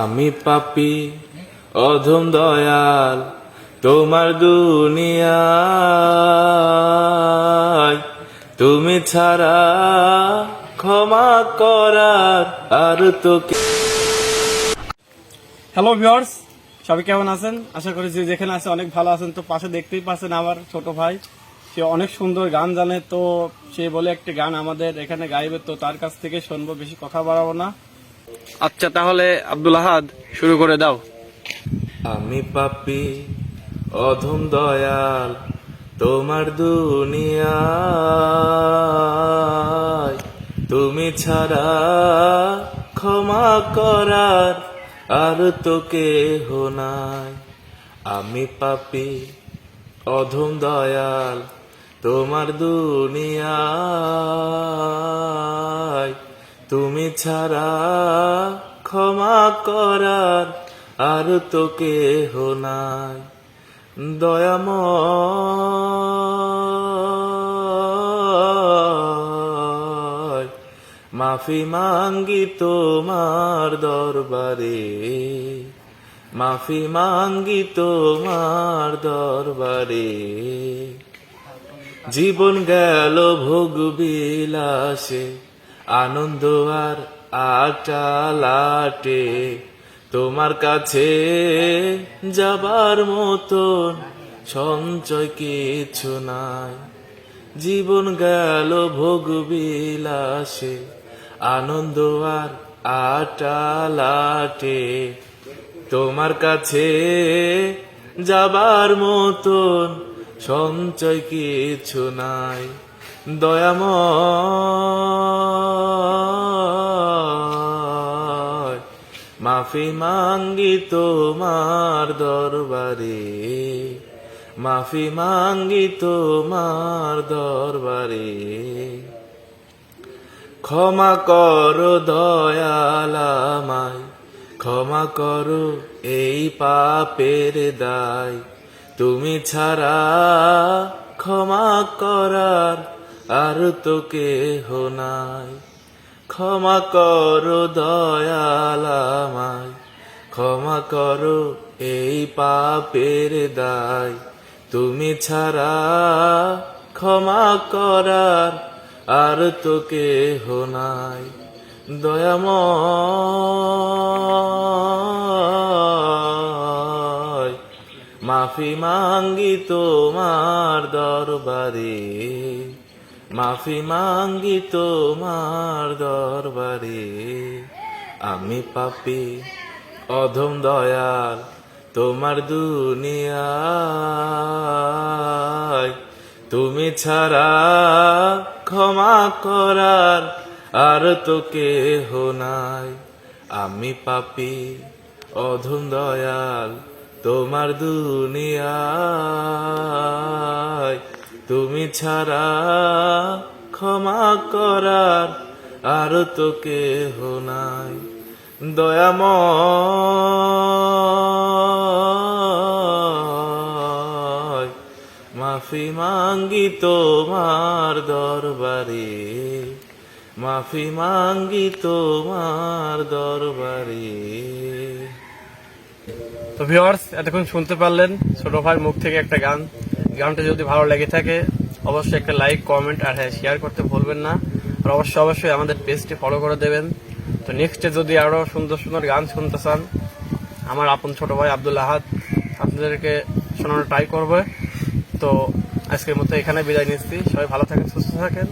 আমি পাপি, অধম দয়াল, তোমার দুনিয়ায়। তুমি ছাড়া ক্ষমা করার আর তো হ্যালো ভিউয়ার্স সবাই কেমন আছেন? আশা করি যে যেখানে আছে অনেক ভালো আছেন। তো পাশে দেখতেই পাচ্ছেন আমার ছোট ভাই। সে অনেক সুন্দর গান জানে। তো সে বলে একটি গান আমাদের এখানে গাইবে। তো তার কাছ থেকে শুনব, বেশি কথা বাড়াবো না। আচ্ছা তাহলে আব্দুল আহাদ, শুরু করে দাও। আমি পাপি, অধম দয়াল, তোমার দুনিয়ায়। তুমি ছাড়া ক্ষমা করার আর তো কেহ নাই। আমি পাপি, অধম দয়াল, তোমার দুনিয়ায়। তুমি ছাড়া ক্ষমা করার আর তো কেহ নাই। দয়াময়, মাফি মাঙ্গি তোমার দরবারে। মাফি মাঙ্গি তোমার দরবারে। জীবন গেল ভোগ বিলাসে আনন্দ আর আটালাটে তোমার কাছে যাবার মতন সঞ্চয় কিছু নাই। জীবন গেল ভোগ বিলাসে আনন্দ আর আটালাটে তোমার কাছে যাবার মতন সঞ্চয় কিছু নাই। দয়াময়। মাফি মাঙ্গি তোমার দরবারে। মাফি মাঙ্গি তোমার দরবারে। ক্ষমা করো দয়ালামাই ক্ষমা করো এই পাপের দায়। তুমি ছাড়া ক্ষমা করার আর তো কেহ নাই। ক্ষমা করো দয়ালামাই ক্ষমা করো এই পাপের দায়। তুমি ছাড়া ক্ষমা করার আর তো কেহ নাই। দয়াময়, মাফি মাঙ্গি তোমার দরবারে। মাফি মাঙ্গি তোমার দরবারে, আমি পাপি, অধম দয়াল তোমার দুনিয়ায়। তুমি ছাড়া ক্ষমা করার আর তো কেহ নাই, আমি পাপি, অধম দয়াল তোমার দুনিয়ায়। তুমি ছাড়া ক্ষমা করার আর তো কেহ নাই। দয়াময়, মাফি মাঙ্গি তোমার দরবারে, মাফি মাঙ্গি তোমার দরবারে। তো ভিউয়ার্স, এতক্ষণ শুনতে পারলেন ছোট ভাইয়ের মুখ থেকে একটা গান। গানটা যদি ভালো লেগে থাকে, অবশ্যই একটা লাইক, কমেন্ট, আর হ্যাঁ শেয়ার করতে ভুলবেন না। আর অবশ্যই অবশ্যই আমাদের পেজটি ফলো করে দেবেন। তো নেক্সটে যদি আরও সুন্দর সুন্দর গান শুনতে চান, আমার আপন ছোট ভাই আব্দুল আহাদ আপনাদেরকে শোনানোর ট্রাই করবে। তো আজকের মতো এখানে বিদায় নিচ্ছি। সবাই ভালো থাকেন, সুস্থ থাকেন।